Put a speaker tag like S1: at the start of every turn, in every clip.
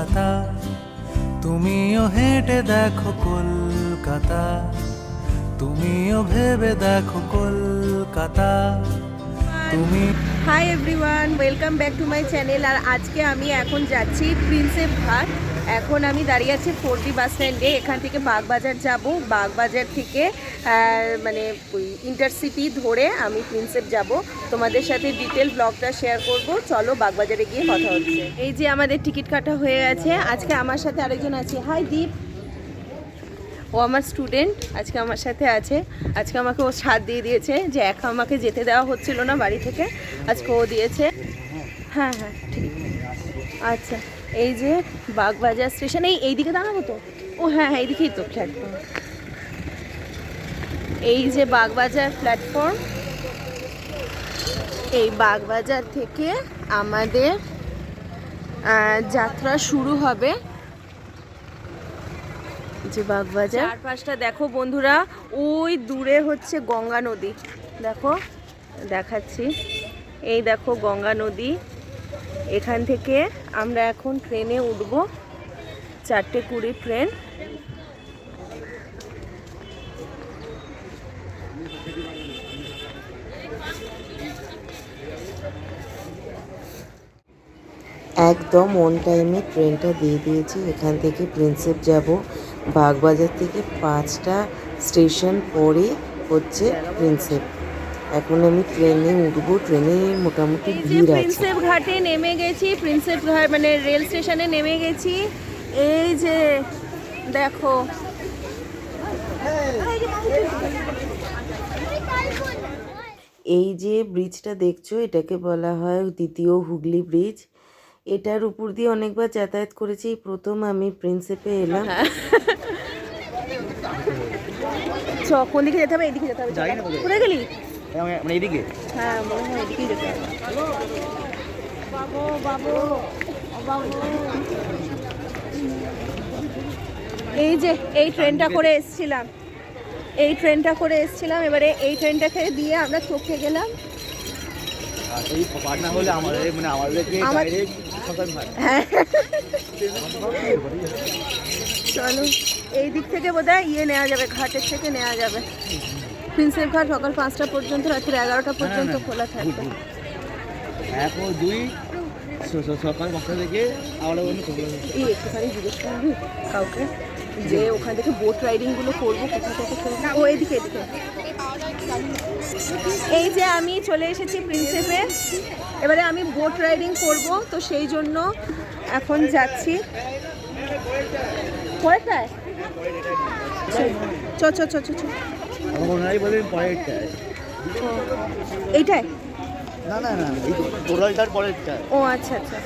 S1: কলকাতা। তুমিও হেঁটে দেখো কলকাতা। তুমিও ভেবে দেখো কলকাতা। তুমি
S2: hi everyone welcome back to my channel আর আজকে আমি এখন যাচ্ছি প্রিন্সেপ ঘাট। এখন আমি দাঁড়িয়ে আছি ফোর ডি বাস স্ট্যান্ডে। এখান থেকে বাগবাজার যাব। বাগবাজার থেকে মানে ইন্টারসিটি ধরে আমি প্রিন্সেপ যাব। তোমাদের সাথে ডিটেল ব্লগটা শেয়ার করব। চলো বাগবাজারে গিয়ে কথা হচ্ছে। এই যে আমাদের টিকিট কাটা হয়ে গেছে। আজকে আমার সাথে আরেকজন আছে। হাই দীপ ও আমার স্টুডেন্ট আজকে আমার সাথে আছে। আজকে আমাকে ও সাথ দিয়ে দিয়েছে যে একা আমাকে যেতে দেওয়া হচ্ছিল না বাড়ি থেকে। আজকে ও দিয়েছে। হ্যাঁ হ্যাঁ ঠিক। আচ্ছা। এই যে বাগবাজার স্টেশন, এই এইদিকে দাঁড়াবো তো? ও হ্যাঁ হ্যাঁ এইদিকেই তো প্ল্যাটফর্ম এই যে বাগবাজার প্ল্যাটফর্ম এই বাগবাজার থেকে আমাদের যাত্রা শুরু হবে। যে বাগবাজার। চারপাশটা দেখো বন্ধুরা, ওই দূরে হচ্ছে গঙ্গা নদী। দেখো, দেখাচ্ছি। এই দেখো গঙ্গা নদী। এখান থেকে আমরা এখন ট্রেনে উঠব। চারটে কুড়ি ট্রেন।
S3: একদম অন টাইমে ট্রেনটা দিয়ে দিয়েছি। এখান থেকে প্রিন্সেপ যাব। বাগবাজার থেকে পাঁচটা স্টেশন পরে হচ্ছে প্রিন্সেপ। এখন আমি ট্রেনে উঠবো ট্রেনে মোটামুটি ভিড় আছে।
S2: প্রিন্সেপ ঘাটে নেমে গেছি প্রিন্সেপ ঘাট মানে রেল স্টেশনে নেমে গেছি। এই যে দেখো।
S3: এই যে ব্রিজটা দেখছ এটাকে বলা হয় দ্বিতীয় হুগলি ব্রিজ। এটার উপর দিয়ে অনেকবার যাতায়াত করেছি প্রথম আমি প্রিন্সেপে এলাম।
S2: চ কোন দিকে যেতে হবে? এইদিকে যেতে হবে। কোথায় গেলি?
S4: মানে
S2: হ্যাঁ মনে হয় এদিকেই যেতে হবে। বাবু বাবু বাবু এই যে এই ট্রেনটা করে এসছিলাম। এই ট্রেনটা করে এসছিলাম এবারে এই ট্রেনটাকে দিয়ে আমরা চোখে গেলাম।
S4: মানে
S2: হ্যাঁ। চলো এই দিক থেকে বোধহয় ইয়ে নেওয়া যাবে ঘাটের থেকে নেওয়া যাবে। প্রিন্সেপ ঘাট সকাল পাঁচটা পর্যন্ত রাত্রি এগারোটা পর্যন্ত খোলা থাকবে।
S4: এক ও দুই সকাল পাঁচটা থেকে অন্য
S2: এই একটুখানি জিজ্ঞেস করবি কাউকে যে ওখান থেকে বোট রাইডিংগুলো করব কোথা থেকে ও এদিকে এদিকে। এই যে আমি চলে এসেছি প্রিন্সেপে। এবারে আমি বোট রাইডিং করব তো সেই জন্য এখন যাচ্ছি। পরেরটায়? চ চ চ চ।
S4: ওনারাই বলেন পরেরটা
S2: ও, এইটায়
S4: না না না এই টোটালটার পরেরটা
S2: ও আচ্ছা আচ্ছা।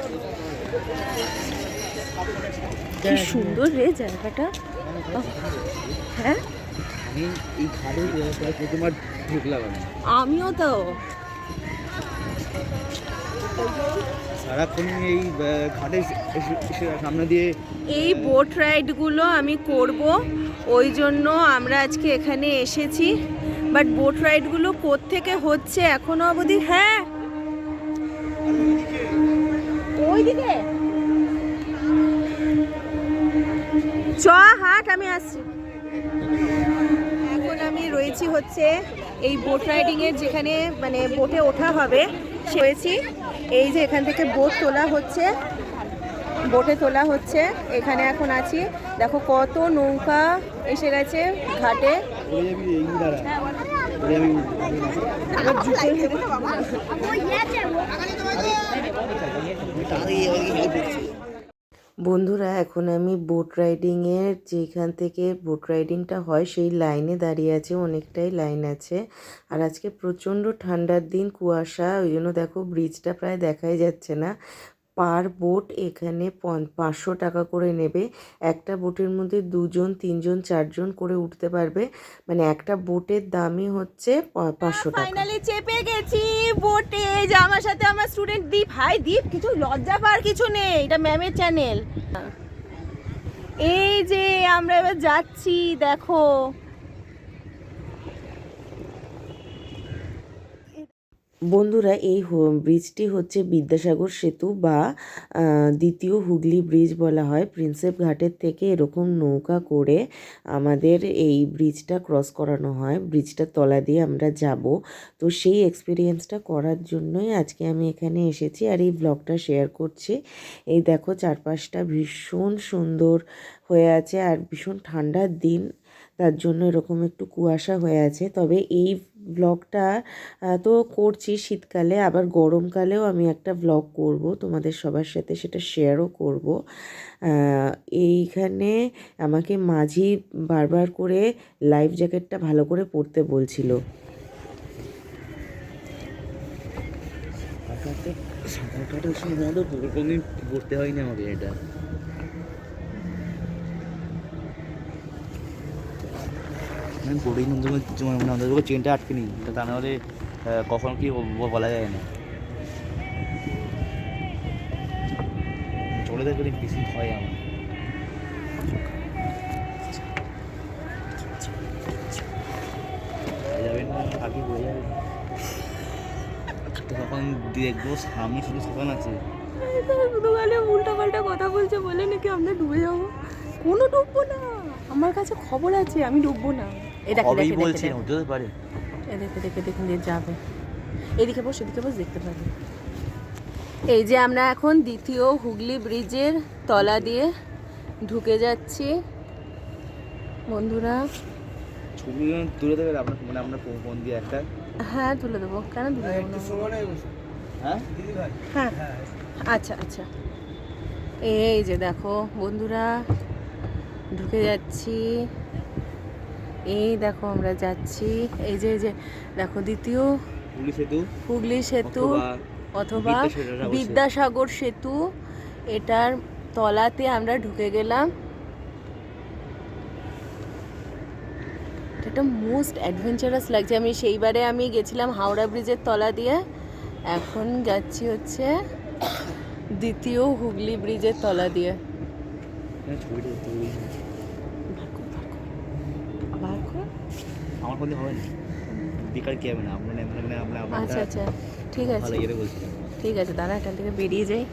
S2: কি সুন্দর রে জায়গাটা। হ্যাঁ?
S4: এই ঢুকলাম
S2: আমিও তো।
S4: সারাক্ষণ এই ঘাটে সামনে দিয়ে
S2: এই বোট রাইডগুলো আমি করব। ওই জন্য আমরা আজকে এখানে এসেছি। বাট বোট রাইডগুলো থেকে হচ্ছে এখনও অবধি? হ্যাঁ। চ, হাট, আমি আসছি। এখন আমি রয়েছি হচ্ছে এই বোট রাইডিং এর যেখানে মানে বোটে ওঠা হবে। সে এই যে এখান থেকে বোট তোলা হচ্ছে। বোটে তোলা হচ্ছে। এখানে এখন আছি। দেখো কত নৌকা এসে গেছে ঘাটে।
S3: বন্ধুরা, এখন আমি বোট রাইডিংয়ের যেখান থেকে বোট রাইডিংটা হয়, সেই লাইনে দাঁড়িয়ে আছে। অনেকটাই লাইন আছে। আর আজকে প্রচণ্ড ঠান্ডার দিন, কুয়াশা, ওই জন্য দেখো ব্রিজটা প্রায় দেখাই যাচ্ছে না। পার বোট এখানে পাঁচশো টাকা করে নেবে। একটা বোটের মধ্যে দুজন, তিনজন, চারজন করে উঠতে পারবে। মানে একটা বোটের দামই হচ্ছে পাঁচশো টাকা।
S2: ফাইনালি চেপে গেছি বোটে। যে আমার সাথে আমার স্টুডেন্ট দীপ। হাই দীপ, কিছু লজ্জা পার কিছু নেই। এটা ম্যামের চ্যানেল এই যে আমরা এবার যাচ্ছি, দেখো।
S3: বন্ধুরা, এই ব্রিজটি হচ্ছে বিদ্যাসাগর সেতু বা দ্বিতীয় হুগলি ব্রিজ বলা হয়। প্রিন্সেপ ঘাটের থেকে এরকম নৌকা করে আমাদের এই ব্রিজটা ক্রস করানো হয়। ব্রিজটার তলা দিয়ে আমরা যাব। তো সেই এক্সপিরিয়েন্সটা করার জন্যই আজকে আমি এখানে এসেছি আর এই ব্লগটা শেয়ার করছি। এই দেখো চারপাশটা ভীষণ সুন্দর হয়ে আছে আর ভীষণ ঠান্ডার দিন, তার জন্য এরকম একটু কুয়াশা হয়ে আছে। তবে এই ব্লগটা তো করছি শীতকালে, আবার গরমকালেও আমি একটা ব্লগ করব, তোমাদের সবার সাথে সেটা শেয়ারও করব। এইখানে আমাকে মাঝি বারবার করে লাইফ জ্যাকেটটা ভালো করে পরতে বলছিল।
S4: সাঁতার কাটার সময় তো পড়তে হয়নি আমাকে এটা। আমি পড়েই না তোমার মানে চেনটা আটকে নিই। তা নাহলে কখন কি বলা যায় না। চলে দেখবে বেশি ভয় আমার যাবেন না আগে যাবে। তখন দেখব সামনে শুধু দোকান আছে।
S2: দোকানে উল্টা পাল্টা কথা বলছে বলে নাকি আমরা ডুবে যাব? কোনো ডুববো না। আমার কাছে খবর আছে আমি ডুববো না। এই দেখে
S4: কবেই
S2: দেখে
S4: বলছেন
S2: দেখে।
S4: হতে পারে।
S2: এই দেখে দেখে দেখে দিয়ে যাবে। এদিকে বস এদিকে বস দেখতে পাবে। এই যে আমরা এখন দ্বিতীয় হুগলি ব্রিজের তলা দিয়ে ঢুকে যাচ্ছি। বন্ধুরা।
S4: ছবি তুলে দেবে আপনার মানে আপনার ফোন দিয়ে একটা?
S2: হ্যাঁ তুলে দেবো। কেন তুলে দেবো না?
S4: হ্যাঁ
S2: হ্যাঁ। আচ্ছা আচ্ছা। এই যে দেখো বন্ধুরা ঢুকে যাচ্ছি। এই দেখো আমরা যাচ্ছি। এই যে এই যে দেখো দ্বিতীয়
S4: পুলিশ সেতু
S2: হুগলি সেতু অথবা
S4: বিদ্যাসাগর সেতু।
S2: এটার তলাতে আমরা ঢুকে গেলাম। এটা মোস্ট অ্যাডভেঞ্চারাস লাগছে। আমি সেইবারে আমি গেছিলাম হাওড়া ব্রিজের তলা দিয়ে। এখন যাচ্ছি হচ্ছে দ্বিতীয় হুগলি ব্রিজের তলা দিয়ে
S4: হ্যাঁ, ছবিটা তুলি
S2: বার কর।
S4: আমার দিয়ে হবে না বেকার কি হবে না মানে মানে আপনার
S2: আচ্ছা আচ্ছা। ঠিক আছে।
S4: ভালো ইয়ে বলছিলাম
S2: ঠিক আছে দাঁড়া এখান থেকে বেরিয়ে যাই।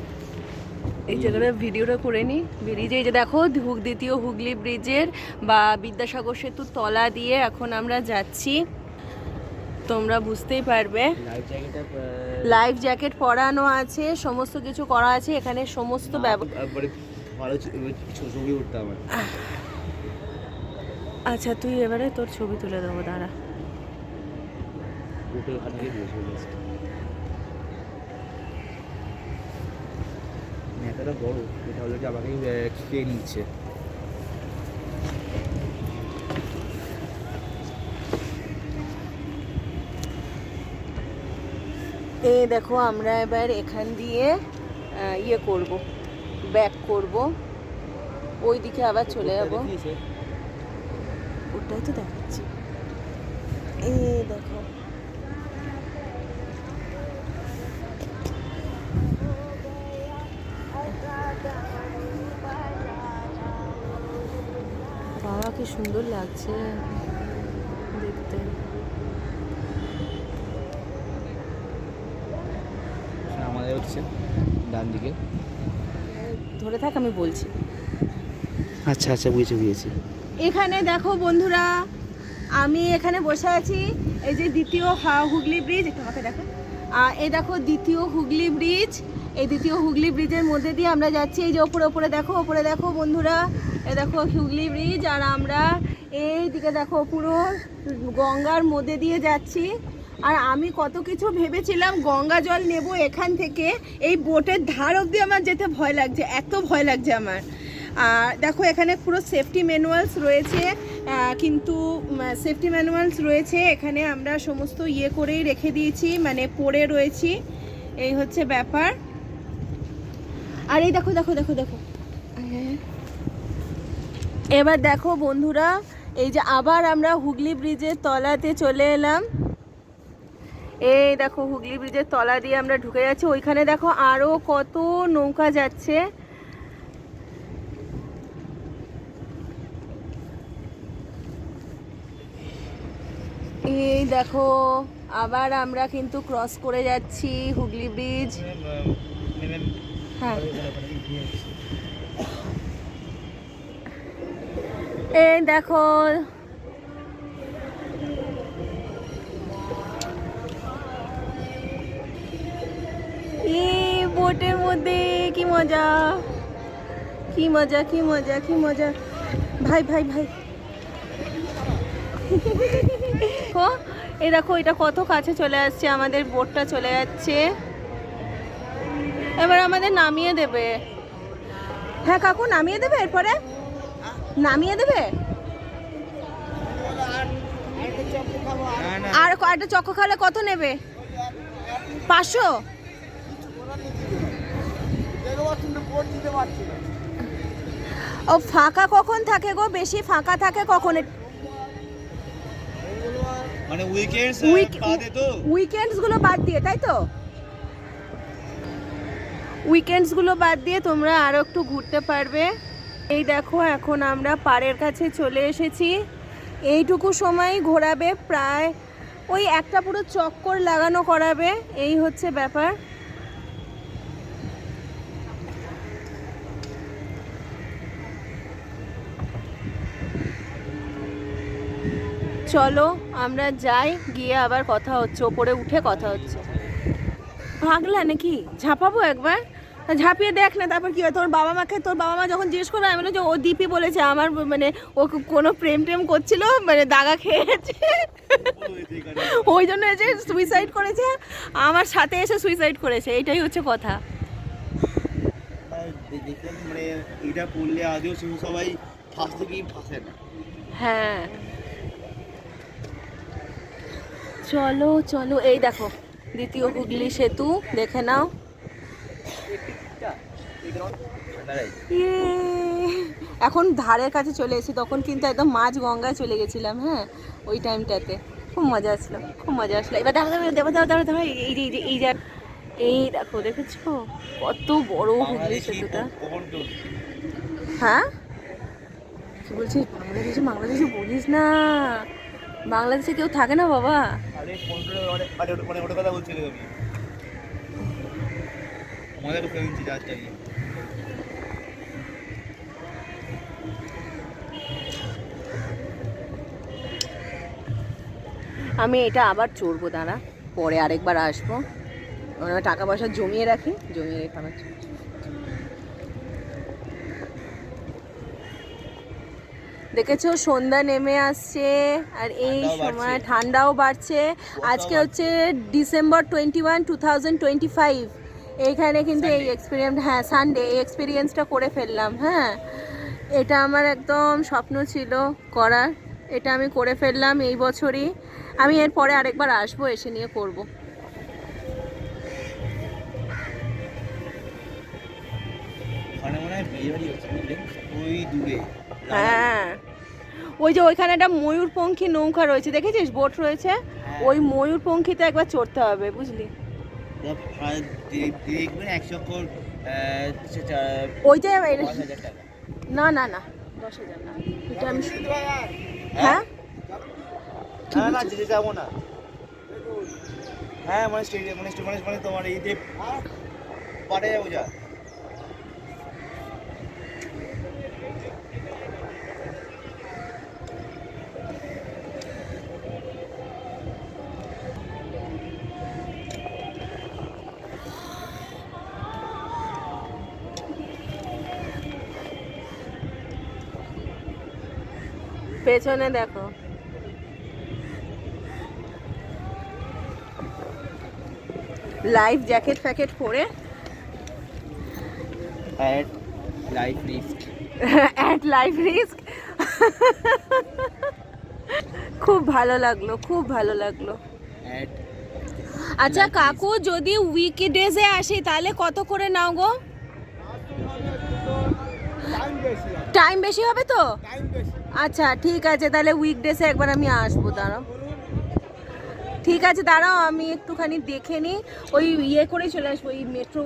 S2: এই জায়গাটা ভিডিওটা করে নিই বেরিয়ে যাই। যে দেখো হুগ দ্বিতীয় হুগলি ব্রিজের বা বিদ্যাসাগর সেতুর তলা দিয়ে এখন আমরা যাচ্ছি। তোমরা বুঝতেই পারবে।
S4: লাইফ
S2: জ্যাকেট পরানো আছে সমস্ত কিছু করা আছে। এখানে সমস্ত ব্যবস্থা
S4: ছ- ছবি উঠতে আমার
S2: আচ্ছা তুই এবারে তোর ছবি তুলে দেবো দাঁড়া।
S4: বড় এটা হলো যে আমাকে খেয়ে নিচ্ছে।
S2: এই দেখো আমরা এবার এখান দিয়ে ইয়ে করব ব্যাক করব। ওই দিকে আবার চলে যাব? ওটাই তো দেখাচ্ছি। এই দেখো। বাবা কি সুন্দর লাগছে দেখতে।
S4: হ্যাঁ, আমাদের হচ্ছে ডান দিকে।
S2: ধরে থাক আমি বলছি।
S4: আচ্ছা আচ্ছা বুঝেছি বুঝেছি।
S2: এখানে দেখো বন্ধুরা, আমি এখানে বসে আছি। এই যে দ্বিতীয় হুগলি ব্রিজ, একটু আমাকে দেখো। এই দেখো দ্বিতীয় হুগলি ব্রিজ। এই দ্বিতীয় হুগলি ব্রিজের মধ্যে দিয়ে আমরা যাচ্ছি। এই যে ওপরে ওপরে দেখো ওপরে দেখো বন্ধুরা এ দেখো হুগলি ব্রিজ। আর আমরা এই দিকে দেখো পুরো গঙ্গার মধ্যে দিয়ে যাচ্ছি। আর আমি কত কিছু ভেবেছিলাম গঙ্গা জল নেব এখান থেকে। এই বোটের ধার অবধি আমার যেতে ভয় লাগছে, এত ভয় লাগছে আমার। আর দেখো, এখানে পুরো সেফটি ম্যানুয়ালস রয়েছে কিন্তু সেফটি ম্যানুয়ালস রয়েছে, এখানে আমরা সমস্ত ইয়ে করেই রেখে দিয়েছি মানে পড়ে রয়েছি, এই হচ্ছে ব্যাপার। আর এই দেখো দেখো দেখো দেখো। এবার দেখো বন্ধুরা, এই যে আবার আমরা হুগলি ব্রিজের তলাতে চলে এলাম। এই দেখো হুগলি ব্রিজের তলা দিয়ে আমরা ঢুকে যাচ্ছি, ওইখানে দেখো আরও কত নৌকা যাচ্ছে। এই দেখো, আবার আমরা কিন্তু ক্রস করে যাচ্ছি হুগলি ব্রিজ হ্যাঁ। এই দেখো। বোটের মধ্যে কি মজা? কি মজা কি মজা কি মজা। ভাই ভাই ভাই। দেখো। এই দেখো, এটা কত কাছে চলে আসছে, আমাদের বোটটা চলে যাচ্ছে। এবার আমাদের নামিয়ে দেবে। হ্যাঁ কাকু, নামিয়ে দেবে এরপরে? নামিয়ে দেবে? আর একটা চক্কো খালে কত নেবে? পাঁচশো? ও ফাঁকা কখন থাকে গো? বেশি ফাঁকা থাকে কখন?
S4: মানে উইকেন্ডস
S2: উইক উইকেন্ডসগুলো বাদ দিয়ে তাই তো? উইকেন্ডসগুলো বাদ দিয়ে তোমরা আরও একটু ঘুরতে পারবে। এই দেখো এখন আমরা পাড়ের কাছে চলে এসেছি। এইটুকু সময় ঘোরাবে প্রায় ওই একটা পুরো চক্কর লাগানো করাবে এই হচ্ছে ব্যাপার। চলো আমরা যাই গিয়ে আবার কথা হচ্ছে ওপরে উঠে কথা হচ্ছে। ভাগলা নাকি? ঝাঁপাবো একবার? ঝাঁপিয়ে দেখ না তারপর কি হয়? তোর বাবা মাকে তোর বাবা মা যখন জিজ্ঞেস করবে আমি বললাম যে ও দীপি বলেছে আমার মানে ও কোনো প্রেম টেম করছিল মানে দাগা খেয়েছে। ওই জন্য এসে সুইসাইড করেছে আমার সাথে এসে সুইসাইড করেছে এটাই হচ্ছে কথা।
S4: মানে এটা সবাই ফাঁসতে কি ফাঁসে না।
S2: হ্যাঁ। চলো চলো। এই দেখো, দ্বিতীয় হুগলি সেতু, দেখে নাও। ইয়ে। এখন ধারের কাছে চলে এসেছি, তখন কিন্তু একদম মাঝ গঙ্গায় চলে গেছিলাম হ্যাঁ ওই টাইমটাতে। খুব মজা আসলো, খুব মজা আসলো। এবার দেখো দেখো দেখো দেখো দেখো এই যে এই যে। এই দেখো, দেখেছ? কত বড় হুগলি সেতুটা। হ্যাঁ? কি বলছিস? বাংলাদেশে বাংলাদেশে বলিস না। বাংলাদেশে কেউ থাকে না বাবা?
S4: আরে মানে ওটা কথা বলছিল আমি আমাদের
S2: এটা আবার চড়বো দাঁড়া। পরে আরেকবার আসব। টাকা পয়সা জমিয়ে রাখি জমিয়ে রেখে আবার দেখেছ সন্ধ্যা নেমে আসছে আর এই সময় ঠান্ডাও বাড়ছে। আজকে হচ্ছে December twenty one two thousand twenty five এইখানে কিন্তু এই এক্সপিরিয়েন্স হ্যাঁ সানডে এই এক্সপিরিয়েন্সটা করে ফেললাম হ্যাঁ। এটা আমার একদম স্বপ্ন ছিল করার। এটা আমি করে ফেললাম এই বছরই। আমি এর পরে আরেকবার আসব এসে নিয়ে করব।
S4: মনে হয় ওই দূরে।
S2: হ্যাঁ। ওই যে ওইখানে একটা ময়ূরপঙ্খী নৌকা রয়েছে দেখেছিস? বোট রয়েছে। ওই ময়ূরপঙ্খীতে একবার চড়তে হবে বুঝলি?
S4: হাজার টাকা।
S2: না না না দশ হাজার না। এটা আমি হ্যাঁ?
S4: না না যেতে যাব না। হ্যাঁ মানে স্টেডিয়াম মানে মানে মানে তোমার এই যে পাড়ে যাব যা।
S2: পেছনে দেখো। লাইফ জ্যাকেট ফ্যাকেট পরে।
S4: At life risk
S2: at life risk খুব ভালো লাগল খুব ভালো লাগল। আচ্ছা কাকু যদি উইকডেজে আসি তাহলে কত করে নাও গো? টাইম বেশি হবে। তো? আচ্ছা ঠিক আছে তাহলে উইকডেসে একবার আমি আসব দাঁড়াও। ঠিক আছে দাঁড়াও আমি একটুখানি দেখে নিই। ওই ইয়ে করেই চলে আসব এই মেট্রো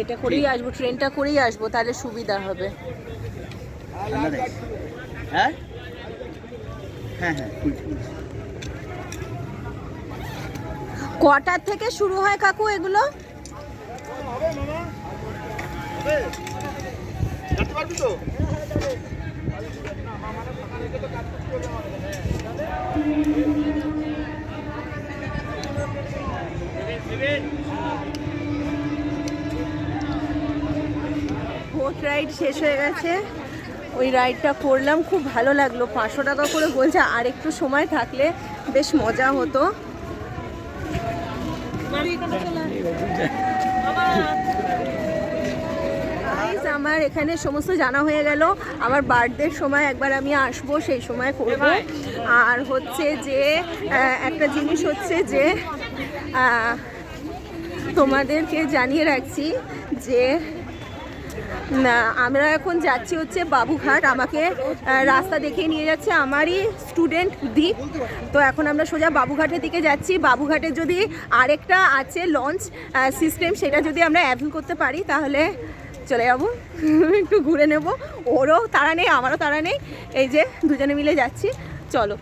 S2: এটা করেই আসব ট্রেনটা করেই আসব তাহলে সুবিধা হবে।
S4: হ্যাঁ? হ্যাঁ হ্যাঁ
S2: কটার থেকে শুরু হয় কাকু এগুলো? বোট রাইড শেষ হয়ে গেছে। ওই রাইডটা করলাম, খুব ভালো লাগল। পাঁচশো টাকা করে বলছে, আর একটু সময় থাকলে বেশ মজা হতো। আমার এখানে সমস্ত জানা হয়ে গেল। আমার বার্থডের সময় একবার আমি আসব, সেই সময় করব। আর হচ্ছে যে একটা জিনিস হচ্ছে যে তোমাদেরকে জানিয়ে রাখছি যে আমরা এখন যাচ্ছি হচ্ছে বাবুঘাট। আমাকে রাস্তা দেখিয়ে নিয়ে যাচ্ছে আমারই স্টুডেন্ট দ্বীপ তো এখন আমরা সোজা বাবুঘাটের দিকে যাচ্ছি। বাবুঘাটে যদি আরেকটা আছে লঞ্চ সিস্টেম সেটা যদি আমরা অ্যাভেল করতে পারি, তাহলে চলে যাব। একটু ঘুরে নেব। ওরও তারা নেই, আমারও তারা নেই। এই যে দুজনে মিলে যাচ্ছি। চলো।